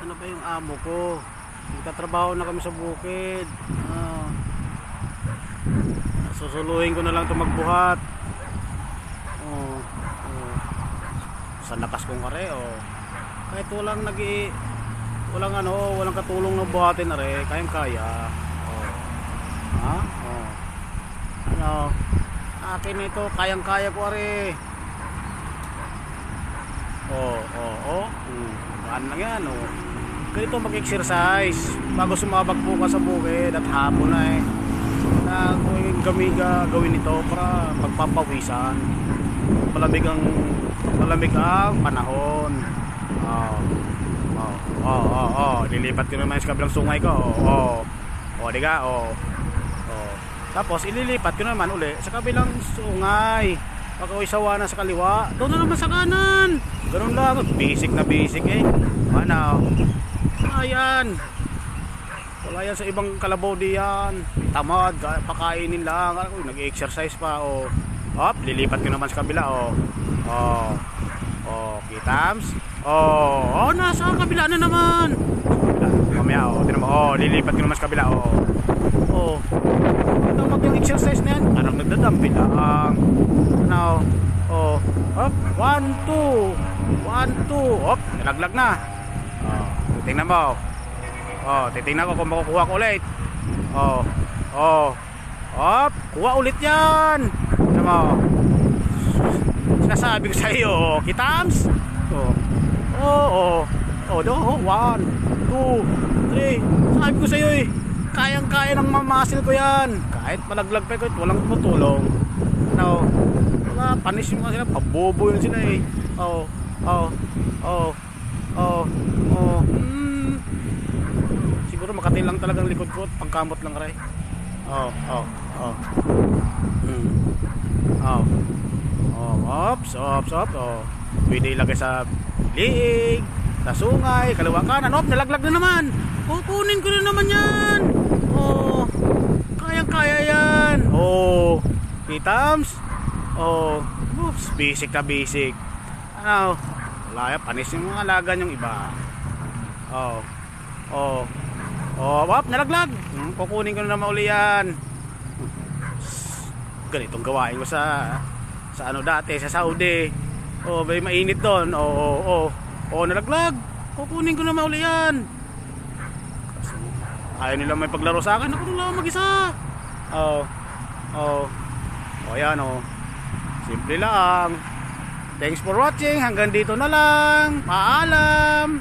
Saan ba yung amo ko? Nagtatrabaho na kami sa bukid. Ah. Susuluhin ko na lang ito magbuhat. Oh, oh. Sa lakas kong kare, oh. Kahit walang nag walang ano, walang katulong na buhatin na rin, kayang kaya. Oh. Ha? Oh. Ano? Akin na ito, kayang kaya ko are. Oh, oh, oh. Hmm. Gaan lang yan, oh. Ganito mag-exercise bago sumabak po ka sa bukid at hapon na eh. Na kung gamiga gawin ito para magpapawisan. Malamig ang malamig ang panahon. Oh. Oh, oh, oh, oh. Lilipat ko naman sa kabilang sungay ko. Oh, oh. Oh, diga, oh. Oh. Tapos ililipat ko naman uli sa kabilang sungay. Pag ako'y sawa na sa kaliwa, doon na naman sa kanan. Ganun lang. Basic na basic eh. Ano? Ayan. Wala yan sa ibang kalabaw diyan. Tamad, pakainin lang. Uy, nag-exercise pa. Oh. Hop, lilipat ko naman sa kabila. Oh. Oh. Oh, kitams. Oh, oh, nasa kabila na naman. Mamaya, oh. Oh, lilipat ko naman sa kabila. Oh. Oh. Ito mag-exercise na yan. Parang nagdadampi lang. Ano? Oh. Hop, one, two. One, two. Hop, nalaglag na. Titingnan mo. Oh, titingnan ko kung makukuha ko ulit. Oh. Oh. Hop, kuha ulit 'yan. Ano mo? Sinasabi ko sa iyo, oh, kitams. Oh. Oh, oh. Oh, do, oh, one, two, three. Sabi ko sa iyo eh, kayang-kaya ng mamasil ko 'yan. Kahit malaglag pa ko, walang tutulong. Ano? Wala, panis yung sila, pabobo yun sila eh. Oh, oh, oh, oh, oh. Makatil lang talagang likod ko at pangkamot lang ray. Oh, oh, oh. Hmm. Oh. Oh, ops, ops, ops. Oh. Pwede ilagay sa liig, sa sungay, kaliwa kanan. Oh, nalaglag na naman. Kukunin ko na naman yan. Oh, kayang-kaya yan. Oh, kitams. Oh, oops, basic na basic. Ano, wala yan, panis yung mga alaga yung iba. Oh, oh, oh, wap, nalaglag. Hmm, kukunin ko na naman uli yan. Ganitong gawain ko sa sa ano dati sa Saudi. Oh, may mainit doon. Oh, oh, oh. Oh, nalaglag. Kukunin ko na mauli yan. Kasi ayaw nila may paglaro sa akin. Ako na lang mag-isa. Oh. Oh. Oh, yan oh. Simple lang. Thanks for watching. Hanggang dito na lang. Paalam.